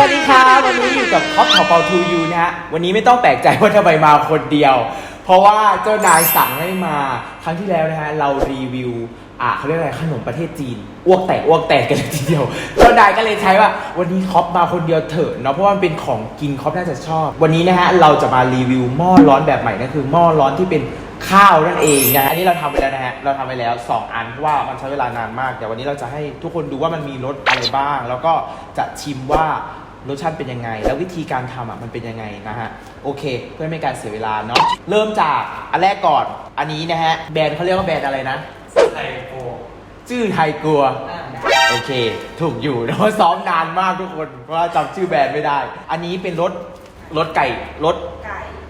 สวัสดีครับวันนี้อยู่กับคอปขอเปาทูยูนะฮะวันนี้ไม่ต้องแปลกใจว่าทำไมมาคนเดียว เพราะว่าเจ้านายสั่งให้มาครั้งที่แล้วนะฮะเรารีวิวอะเขาเรียกอะไรขนมประเทศจีนอ้วกแตกอ้วกแตกกันเลยทีเดียวเจ้านายก็เลยใช้ว่า วันนี้คอปมาคนเดียวเถอะเนาะเพราะว่ามันเป็นของกินคอปน่าจะชอบ วันนี้นะฮะเราจะมารีวิวหม้อร้อนแบบใหม่นั่นคือหม้อร้อนที่เป็นข้าวนั่นเองนะฮะอันนี้เราทำไปแล้วนะฮะ เราทำไปแล้ว 2 อันเพราะว่ามันใช้เวลานานมากเดี๋ยววันนี้เราจะให้ทุกคนดูว่ามันมีรสอะไรบ้าง แล้วก็จะชิมว่า รสชาติเป็นยังไง แล้ววิธีการทำอะมันเป็นยังไงนะฮะ โอเค เพื่อไม่ให้การเสียเวลาเนาะเริ่มจากอันแรกก่อนอันนี้นะฮะแบรนด์เขาเรียกว่าแบรนด์อะไรนะ ไทยโกชื่อไทยกลัว โอเค ถูกอยู่นะเพราะซ้อมนานมากทุกคนเพราะว่าจำชื่อแบรนด์ไม่ได้ อันนี้เป็นรสรสไก่รส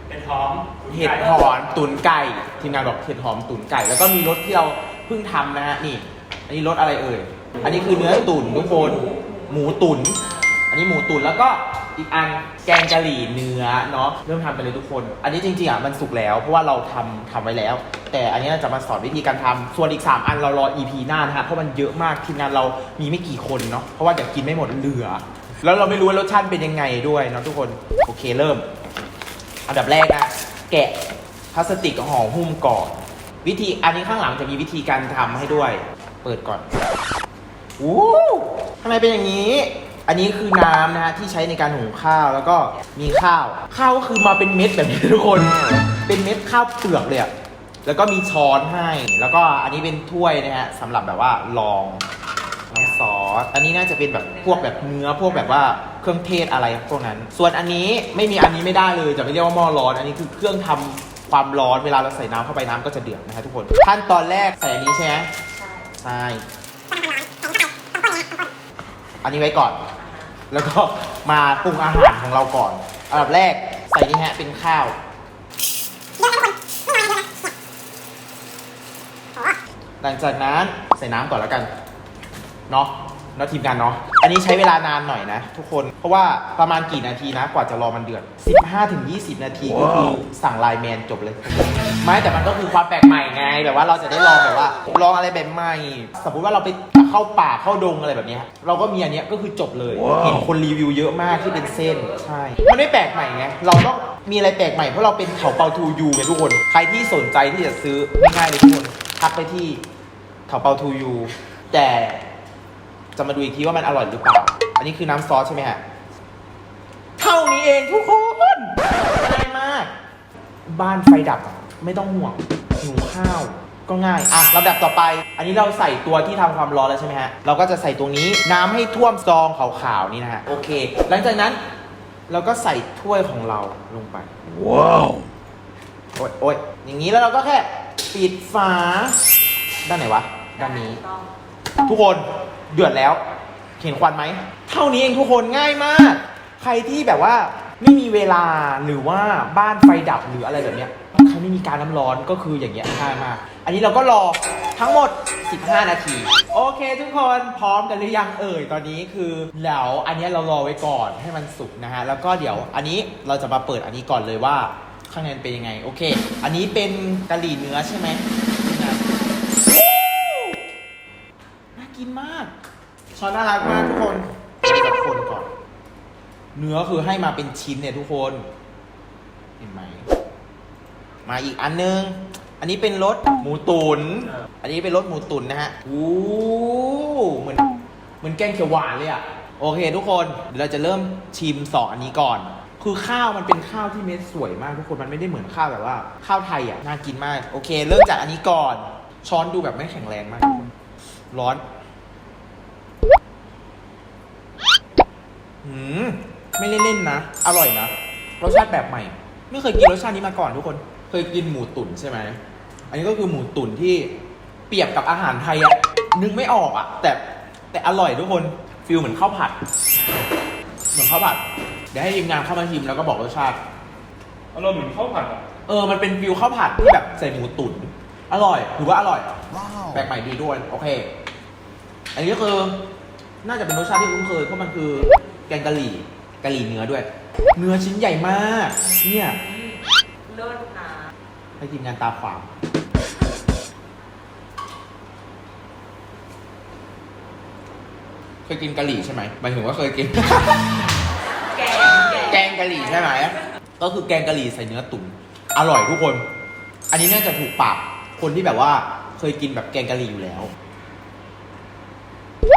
เป็นหอมเห็ดหอมตุ๋นไก่ทีมงานบอกเห็ดหอมตุ๋นไก่ แล้วก็มีรสที่เราเพิ่งทำนะฮะนี่ อันนี้รสอะไรเอ่ย อันนี้คือเนื้อตุ๋นทุกคน หมูตุ๋น อันนี้หมูตุ๋นแล้วก็อีกอันแกงกะหรี่เนื้อเนาะเริ่มทำไปเลยทุกคน อันนี้จริงๆอะมันสุกแล้วเพราะว่าเราทำทำไว้แล้ว แต่อันนี้จะมาสอนวิธีการทำส่วนอีก 3 อันเรารอ EP หน้านะฮะเพราะมันเยอะมากทีมงานเรามีไม่กี่คนเนาะเพราะว่าเดี๋ยวกินไม่หมดเหลือ แล้วเราไม่รู้ว่ารสชาติเป็นยังไงด้วยเนาะทุกคนโอเคเริ่ม อันดับแรกนะแกะพลาสติกห่อหุ้มก่อน วิธีอันนี้ข้างหลังจะมีวิธีการทำให้ด้วย เปิดก่อนอู้ทำไมเป็นอย่างนี้ อันนี้คือน้ำนะฮะที่ใช้ในการหุงข้าวแล้วก็มีข้าว ข้าวก็คือมาเป็นเม็ดแบบนี้ทุกคน เป็นเม็ดข้าวเปลือกเลยอะแล้วก็มีช้อนให้ แล้วก็อันนี้เป็นถ้วยนะฮะสำหรับแบบว่าลองน้ำซอส อันนี้น่าจะเป็นแบบพวกแบบเนื้อพวกแบบว่าเครื่องเทศอะไรพวกนั้น ส่วนอันนี้ไม่มีอันนี้ไม่ได้เลยจะไม่เรียกว่าหม้อร้อน อันนี้คือเครื่องทำความร้อนเวลาเราใส่น้ำเข้าไปน้ำก็จะเดือดนะคะทุกคน ขั้นตอนแรกใส่อันนี้ใช่ไหมใช่อันนี้ไว้ก่อน แล้วก็มาปรุงอาหารของเราก่อนอันดับแรกใส่นี่ฮะเป็นข้าวหลังจากนั้นใส่น้ำก่อนแล้วกันเนาะเนาะทีมงานเนาะ นนี้ใช้เวลานานหน่อยนะ ทุกคน เพราะว่าประมาณกี่นาทีนะ กว่าจะรอมันเดือด 15-20 นาทีก็คือสั่งไลน์แมนจบเลย ไม่แต่มันก็คือความแปลกใหม่ไงแบบว่าเราจะได้ลองแบบว่าลองอะไรแบบใหม่ สมมติว่าเราไปเข้าป่าเข้าดงอะไรแบบเนี้ยเราก็มีอันเนี้ยก็คือจบเลย เห็นคนรีวิวเยอะมากที่เป็นเส้น ใช่ มันไม่แปลกใหม่ไง เราต้องมีอะไรแปลกใหม่เพราะเราเป็นเขาเปาทูยูไงทุกคน ใครที่สนใจที่จะซื้อง่ายๆเลยทุกคนทักไปที่เขาเปาทูยูแต่ จะมาดูอีกทีว่ามันอร่อยหรือเปล่า อันนี้คือน้ำซอสใช่ไหมฮะ เท่านี้เองทุกคนง่ายมาก บ้านไฟดับไม่ต้องห่วงหิวข้าวก็ง่าย อะลำดับต่อไป อันนี้เราใส่ตัวที่ทำความร้อนแล้วใช่ไหมฮะ เราก็จะใส่ตรงนี้น้ำให้ท่วมซองขาวๆนี่นะฮะ โอเค หลังจากนั้นเราก็ใส่ถ้วยของเราลงไป ว้าว โอ๊ยโอ๊ยอย่างนี้แล้วเราก็แค่ปิดฝา ด้านไหนวะ ด้านนี้ ทุกคนเดือดแล้วเห็นควันไหม เท่านี้เองทุกคนง่ายมาก ใครที่แบบว่าไม่มีเวลาหรือว่าบ้านไฟดับหรืออะไรแบบเนี้ยใครไม่มีการน้ำร้อนก็คืออย่างเงี้ยง่ายมาก อันนี้เราก็รอทั้งหมด 15 นาที โอเคทุกคนพร้อมกันหรือยังเอ่ยตอนนี้คือแล้วอันนี้เรารอไว้ก่อนให้มันสุกนะฮะแล้วก็เดี๋ยวอันนี้เราจะมาเปิดอันนี้ก่อนเลยว่าข้างในเป็นยังไง โอเค อันนี้เป็นกะหรี่เนื้อใช่ไหม กินมาก ช้อนน่ารักมากทุกคนเราจะคนก่อน เนื้อคือให้มาเป็นชิ้นเนี่ยทุกคน เห็นไหม มาอีกอันนึง อันนี้เป็นรสหมูตุนอันนี้เป็นรสหมูตุนนะฮะโอ้เหมือนเหมือนแกงเขียวหวานเลยอะโอเค ทุกคนเดี๋ยวเราจะเริ่มชิมสองอันนี้ก่อน คือข้าวมันเป็นข้าวที่เม็ดสวยมากทุกคนมันไม่ได้เหมือนข้าวแบบว่า ข้าวไทยอะน่ากินมาก โอเค เริ่มจากอันนี้ก่อน ช้อนดูแบบไม่แข็งแรงมาก ร้อน หืมไม่เล่นๆนะ อร่อยนะ รสชาติแบบใหม่ ไม่เคยกินรสชาตินี้มาก่อนทุกคน เคยกินหมูตุ๋นใช่ไหม อันนี้ก็คือหมูตุ๋นที่เปรียบกับอาหารไทยอะนึกไม่ออกอะแต่แต่อร่อยทุกคน ฟิลเหมือนข้าวผัด เหมือนข้าวผัด เดี๋ยวให้ทีมงานเข้ามาชิมแล้วก็บอกรสชาติ อารมณ์เหมือนข้าวผัดอะเออ มันเป็นฟิลข้าวผัดที่แบบใส่หมูตุ๋น อร่อย ถือว่าอร่อย แปลกใหม่ดีด้วย โอเค อันนี้ก็คือ น่าจะเป็นรสชาติที่คุ้นเคยเพราะมันคือแกงกะหรี่กะหรี่เนื้อด้วย เนื้อชิ้นใหญ่มาก เนี่ยเลิศนะให้ทีมงานตาขวางเคยกินกะหรี่ใช่ไหมหมายถึงว่าเคยกินแกงกะหรี่ใช่ไหมก็คือแกงกะหรี่ใส่เนื้อตุ๋นอร่อยทุกคน อันนี้น่าจะถูกปากคนที่แบบว่าเคยกินแบบแกงกะหรี่อยู่แล้ว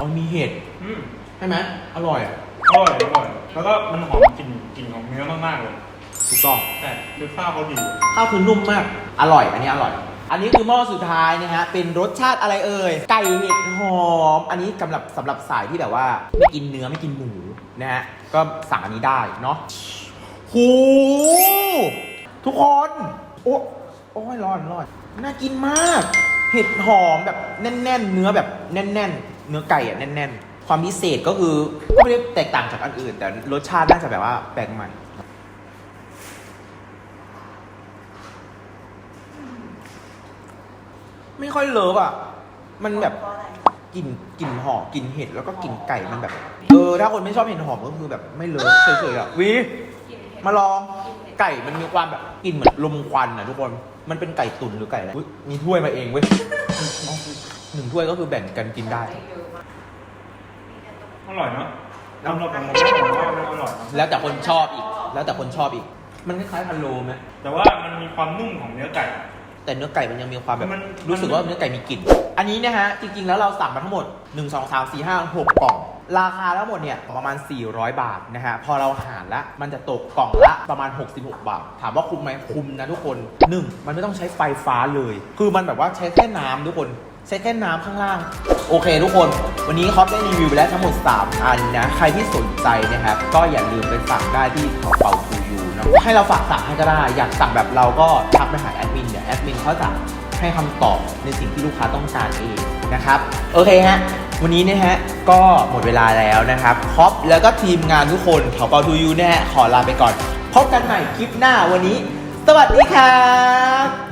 มันมีเห็ดอืมใช่ไหมอร่อยอะอร่อยอร่อยแล้วก็มันหอมกลิ่นกลิ่นของเนื้อมากๆเลยถูกต้องแต่คือข้าวเขาดีข้าวคือนุ่มมาก อร่อย อันนี้อร่อย อันนี้คือหม้อสุดท้ายนะฮะ เป็นรสชาติอะไรเอ่ย ไก่เห็ดหอม อันนี้สำหรับสำหรับสายที่แบบว่า ไม่กินเนื้อไม่กินหมูนะฮะ ก็สั่งอันนี้ได้เนาะหูทุกคน โอ้โอ้ยร้อนร้อนน่ากินมาก เห็ดหอมแบบแน่น ๆ เนื้อแบบแน่น ๆ เนื้อไก่อะแน่น ๆ ความพิเศษก็คือก็ไม่ได้แตกต่างจากอันอื่น แต่รสชาติน่าจะแบบว่าแปลกใหม่ไม่ค่อยเลิฟอะ มันแบบกลิ่นกลิ่นหอมกลิ่นเห็ดแล้วก็กลิ่นไก่มันแบบ เออ ถ้าคนไม่ชอบเห็ดหอมก็คือแบบไม่เลิฟเฉยๆอะวีมาลองไก่มันมีความแบบกลิ่นเหมือนลมควันอะทุกคน มันเป็นไก่ตุ๋นหรือไก่อะไรมีถ้วยมาเองเว้ยหนึ่งถ้วยก็คือแบ่งกันกินได้ อร่อยเนาะสำหรับผมผมว่ามันอร่อยนะแล้วแต่คนชอบอีก แล้วแต่คนชอบอีก มันคล้ายๆพะโล้ไหมแต่ว่ามันมีความนุ่มของเนื้อไก่ แต่เนื้อไก่มันยังมีความแบบมัน รู้สึกว่าเนื้อไก่มีกลิ่น อันนี้นะฮะจริงๆแล้วเราสั่งมาทั้งหมด 1 2 3 4 5 6 กล่อง ราคาทั้งหมดเนี่ยประมาณ 400 บาทนะฮะพอเราหารละมันจะตกกล่องละประมาณ 66 บาท ถามว่าคุ้มไหมคุ้มนะทุกคน1มันไม่ต้องใช้ไฟฟ้าเลย คือมันแบบว่าใช้แค่น้ำทุกคนใช้แค่น้ำข้างล่าง โอเคทุกคน วันนี้คอปได้รีวิวไปแล้วทั้งหมด 3 อันนะ ใครที่สนใจนะครับ ก็อย่าลืมไปสั่งได้ที่เขาเป่าทูยูนะให้เราฝากสั่งให้ก็ได้ อยากสั่งแบบเราก็ทักไปหาแอดมินเดี๋ยวแอดมินเขาจะให้คำตอบในสิ่งที่ลูกค้าต้องการเองนะครับ โอเคฮะวันนี้นะฮะก็หมดเวลาแล้วนะครับคอปแล้วก็ทีมงานทุกคนเขาเป่าทูยูนะฮะขอลาไปก่อนพบกันใหม่คลิปหน้าวันนี้ สวัสดีครับ